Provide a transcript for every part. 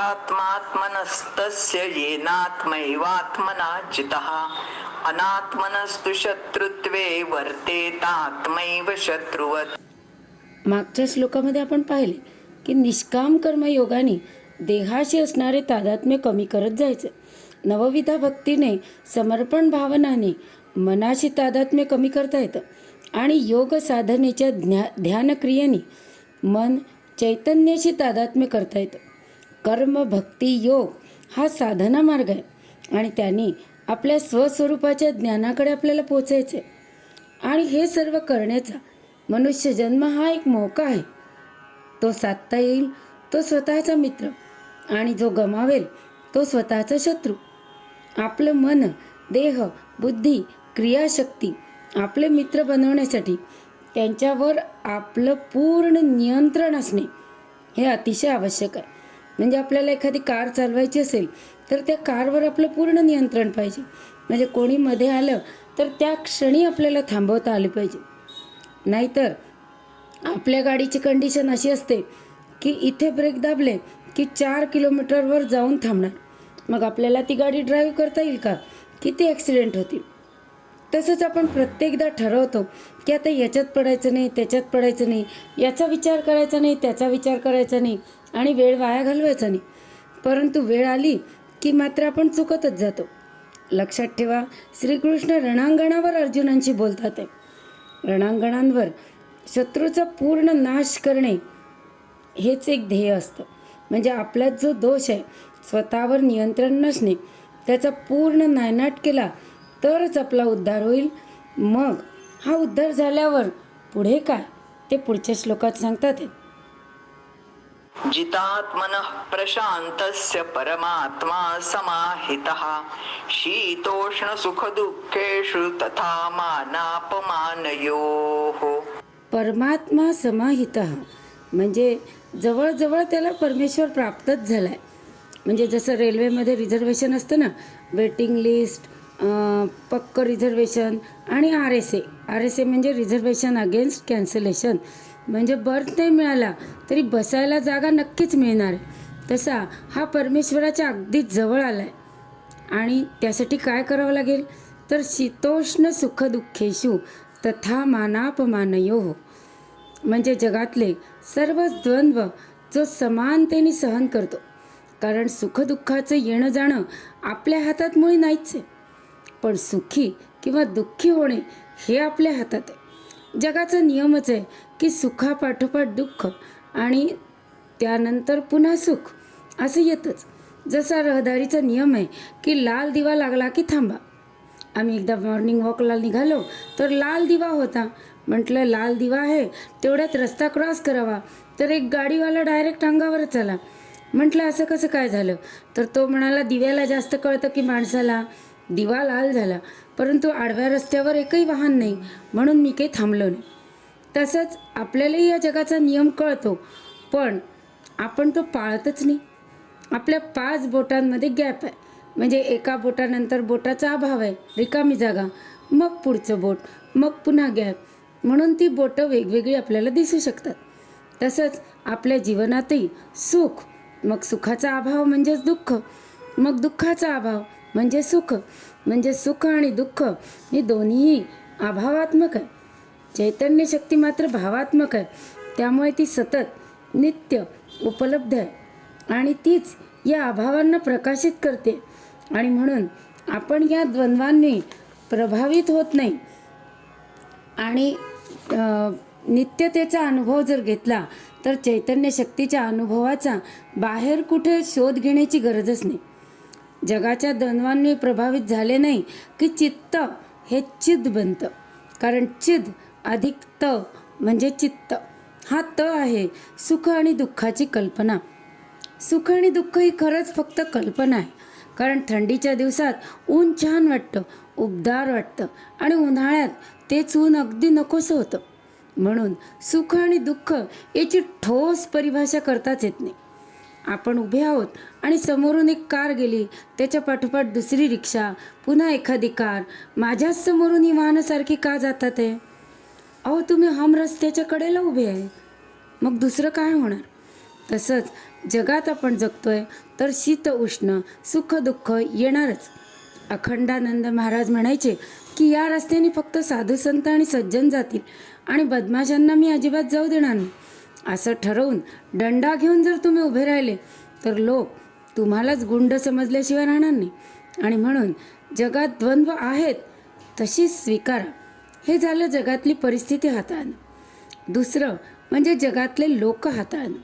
यस्यात्मात्मनस्तस्य येनात्मैवात्मना जितः अनात्मनस्तु शत्रुत्वे वर्तेतात्मैव शत्रुवत्। मागच्या श्लोकामध्ये आपण पाहिले की निष्काम कर्मयोगाने देहाशी असणारे तादात्म्य कमी करत जायचं. नवविधा भक्तीने समर्पण भावनाने मनाशी तादात्म्य कमी करता येतं. आणि योग साधनेच्या ध्या ध्यानक्रियेने मन चैतन्याशी तादात्म्य करता येतं. कर्म भक्ती योग हा साधना मार्ग आहे. आणि त्यांनी आपल्या स्वस्वरूपाच्या ज्ञानाकडे आपल्याला पोचायचं. आहे आणि हे सर्व करण्याचा मनुष्य जन्म हा एक मोका आहे. तो साधता येईल तो स्वतःचा मित्र. आणि जो गमावेल तो स्वतःचा शत्रू. आपलं मन देह बुद्धी क्रियाशक्ती आपले मित्र बनवण्यासाठी त्यांच्यावर आपलं पूर्ण नियंत्रण असणे हे अतिशय आवश्यक आहे. म्हणजे आपल्याला एखादी कार चालवायची असेल तर त्या कारवर आपलं पूर्ण नियंत्रण पाहिजे. म्हणजे कोणी मध्ये आलं तर त्या क्षणी आपल्याला थांबवता आले पाहिजे. नाहीतर आपल्या गाडीची कंडिशन अशी असते की इथे ब्रेक दाबले की चार किलोमीटरवर जाऊन थांबणार. मग आपल्याला ती गाडी ड्राईव्ह करता येईल का? किती ॲक्सिडेंट होतील तसंच आपण प्रत्येकदा ठरवतो की आता याच्यात पडायचं नाही त्याच्यात पडायचं नाही याचा विचार करायचा नाही त्याचा विचार करायचा नाही आणि वेळ वाया घालवायचा नाही. परंतु वेळ आली की मात्र आपण चुकतच जातो. लक्षात ठेवा श्रीकृष्ण रणांगणावर अर्जुनांशी बोलतात आहे. रणांगणांवर शत्रूचा पूर्ण नाश करणे हेच एक ध्येय असतं. म्हणजे आपल्यात जो दोष आहे स्वतःवर नियंत्रण नसणे त्याचा पूर्ण नायनाट केला तरच आपला उद्धार होईल. मग हा उद्धार झाल्यावर पुढे काय? ते पुढच्या श्लोकात सांगतात. जितात्मनः प्रशान्तस्य परमात्मा समाहितः। शीतोष्णसुखदुःखेषु तथा मानापमानयोः। परमात्मा समाहित म्हणजे जवळजवळ त्याला परमेश्वर प्राप्तच झाला आहे म्हणजे जसं रेल्वेमध्ये रिझर्वेशन असतं ना वेटिंग लिस्ट पक्क रिझर्वेशन आणि R S A. R S A म्हणजे रिझर्वेशन अगेन्स्ट कॅन्सलेशन. म्हणजे बर्थ नाही मिळाला तरी बसायला जागा नक्कीच मिळणार. आहे तसा हा परमेश्वराच्या अगदीच जवळ आला आहे आणि त्यासाठी काय करावं लागेल? तर शीतोष्ण सुखदुःखेषु तथा मानापमानयो म्हणजे जगातले सर्वच द्वंद्व जो समानतेने सहन करतो. कारण सुखदुःखाचं येणं जाणं आपल्या हातात मुळी नाहीच आहे. पण सुखी किंवा दुःखी होणे हे आपल्या हातात आहे. जगाचा नियमच आहे की सुखापाठोपाठ दुःख आणि त्यानंतर पुन्हा सुख असं येतंच. जसा रहदारीचा नियम आहे की लाल दिवा लागला की थांबा. आम्ही एकदा मॉर्निंग वॉकला निघालो तर लाल दिवा होता. म्हटलं लाल दिवा आहे तेवढ्यात रस्ता क्रॉस करावा. तर एक गाडीवाला डायरेक्ट अंगावरच आला. म्हटलं असं कसं काय झालं? तर तो म्हणाला दिव्याला जास्त कळतं की माणसाला दिवा लाल झाला. परंतु आडव्या रस्त्यावर एकही वाहन नाही म्हणून मी काही थांबलो नाही. तसंच आपल्यालाही या जगाचा नियम कळतो पण आपण तो पाळतच नाही. आपल्या पाच बोटांमध्ये गॅप आहे. म्हणजे एका बोटानंतर बोटाचा अभाव आहे. रिकामी जागा मग पुढचं बोट मग पुन्हा गॅप. म्हणून ती बोटं वेगवेगळी आपल्याला दिसू शकतात. तसंच आपल्या जीवनातही सुख मग सुखाचा अभाव म्हणजेच दुःख मग दुःखाचा अभाव म्हणजे सुख. म्हणजे सुख आणि दुःख हे दोन्हीही अभावात्मक आहे. चैतन्य शक्ती मात्र भावात्मक आहे. त्यामुळे ती सतत नित्य उपलब्ध आहे. आणि तीच या अभावांना प्रकाशित करते. आणि म्हणून आपण या द्वंद्वांनी प्रभावित होत नाही. आणि नित्यतेचा अनुभव जर घेतला तर चैतन्य शक्तीच्या अनुभवाचा बाहेर कुठे शोध घेण्याची गरजच नाही. जगाच्या द्वंद्वांनी प्रभावित झाले नाही की चित्त हे चिद बनतं. कारण चिद अधिक त म्हणजे चित्त. हा त आहे सुख आणि दुःखाची कल्पना. सुख आणि दुःख ही खरंच फक्त कल्पना आहे. कारण थंडीच्या दिवसात ऊन छान वाटतं उबदार वाटतं आणि उन्हाळ्यात तेच ऊन अगदी नकोसं होतं. म्हणून सुख आणि दुःख याची ठोस परिभाषा करताच येत नाही. आपण उभे आहोत आणि समोरून एक कार गेली. त्याच्या पाठोपाठ दुसरी रिक्षा पुन्हा एखादी कार. माझ्याच समोरून ही वाहनासारखी का जातात आहे अहो तुम्ही हम रस्त्याच्या कडेला उभे आहे. मग दुसरं काय होणार? तसंच जगात आपण जगतोय तर शीत उष्ण सुख दुःख येणारच. अखंडानंद महाराज म्हणायचे की या रस्त्याने फक्त साधू संत आणि सज्जन जातील आणि बदमाशांना मी अजिबात जाऊ देणार नाही. असं ठरवून दंडा घेऊन जर तुम्ही उभे राहिले तर लोक तुम्हालाच गुंड समजल्याशिवाय राहणार नाही. आणि म्हणून जगात द्वंद्व आहेत तशी स्वीकारा. हे झालं जगातली परिस्थिती हाताळणं. दुसरं म्हणजे जगातले लोक हाताळणं.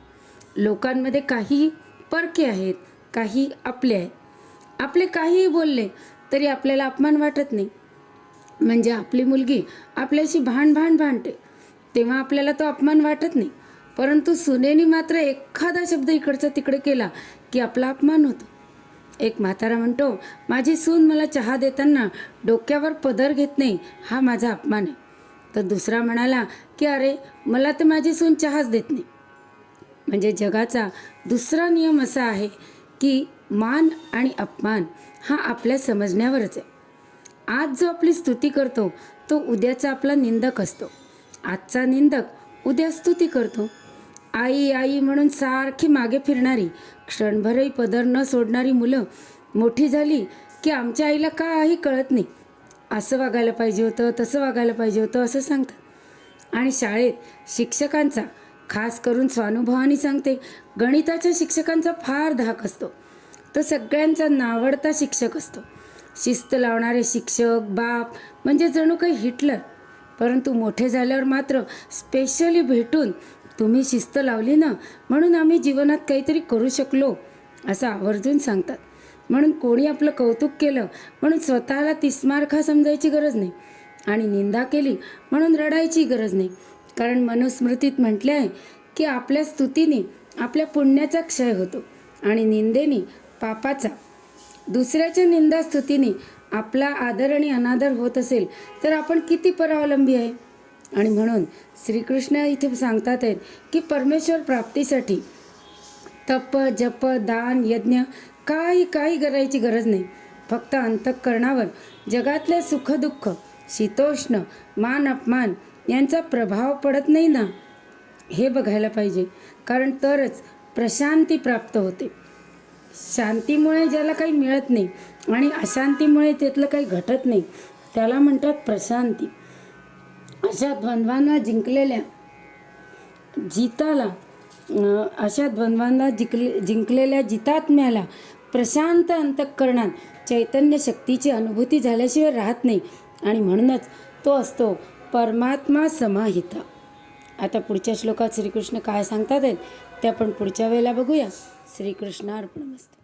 लोकांमध्ये काही परके आहेत काही आपले आहेत. आपले काहीही बोलले तरी आपल्याला अपमान वाटत नाही. म्हणजे आपली मुलगी आपल्याशी भांड भांड भांडते तेव्हा आपल्याला तो अपमान वाटत नाही. परंतु सुनेनी मात्र एखादा शब्द इकडचा तिकडे केला की आपला अपमान होतो. एक म्हातारा म्हणतो माझी सून मला चहा देताना डोक्यावर पदर घेत नाही हा माझा अपमान आहे. तर दुसरा म्हणाला की अरे मला तर माझी सून चहाच देत नाही. म्हणजे जगाचा दुसरा नियम असा आहे की मान आणि अपमान हा आपल्या समजण्यावरच आहे. आज जो आपली स्तुती करतो तो उद्याचा आपला निंदक असतो. आजचा निंदक उद्या स्तुती करतो. आई आई म्हणून सारखी मागे फिरणारी क्षणभरही पदर न सोडणारी मुलं मोठी झाली की आमच्या आईला काही कळत नाही. असं वागायला पाहिजे होतं तसं वागायला पाहिजे होतं असं सांगतात. आणि शाळेत शिक्षकांचा खास करून स्वानुभवानी सांगते गणिताच्या शिक्षकांचा फार धाक असतो. तो सगळ्यांचा नावडता शिक्षक असतो. शिस्त लावणारे शिक्षक बाप म्हणजे जणू काही हिटलर. परंतु मोठे झाल्यावर मात्र स्पेशली भेटून तुम्ही शिस्त लावली ना म्हणून आम्ही जीवनात काहीतरी करू शकलो असं आवर्जून सांगतात. म्हणून कोणी आपलं कौतुक केलं म्हणून स्वतःला तिस्मारखा समजायची गरज नाही. आणि निंदा केली म्हणून रडायची गरज नाही. कारण मनुस्मृतीत म्हटले आहे की आपल्या स्तुतीने आपल्या पुण्याचा क्षय होतो आणि निंदेने पापाचा. दुसऱ्याच्या निंदा स्तुतीने आपला आदर आणि अनादर होत असेल तर आपण किती परावलंबी आहे? आणि म्हणून श्रीकृष्ण इथे सांगतात आहेत की परमेश्वर प्राप्तीसाठी तप जप दान यज्ञ काही काही करायची गरज नाही. फक्त अंतःकरणावर जगातल्या सुखदुःख शीतोष्ण मान अपमान यांचा प्रभाव पडत नाही ना? हे बघायला पाहिजे. कारण तरच प्रशांती प्राप्त होते. शांतीमुळे ज्याला काही मिळत नाही आणि अशांतीमुळे त्यातलं काही घटत नाही त्याला म्हणतात प्रशांती. अशा द्वंद्वांना जिंकलेल्या जिताला अशा द्वंद्वांना जिंकले जिंकलेल्या जितात्म्याला प्रशांत अंतःकरणात चैतन्य शक्तीची अनुभूती झाल्याशिवाय राहत नाही. आणि म्हणूनच तो असतो परमात्मा समाहिता. आता पुढच्या श्लोकात श्रीकृष्ण काय सांगतात आहेत ते आपण पुढच्या वेळेला बघूया. श्रीकृष्ण अर्पणमस्तू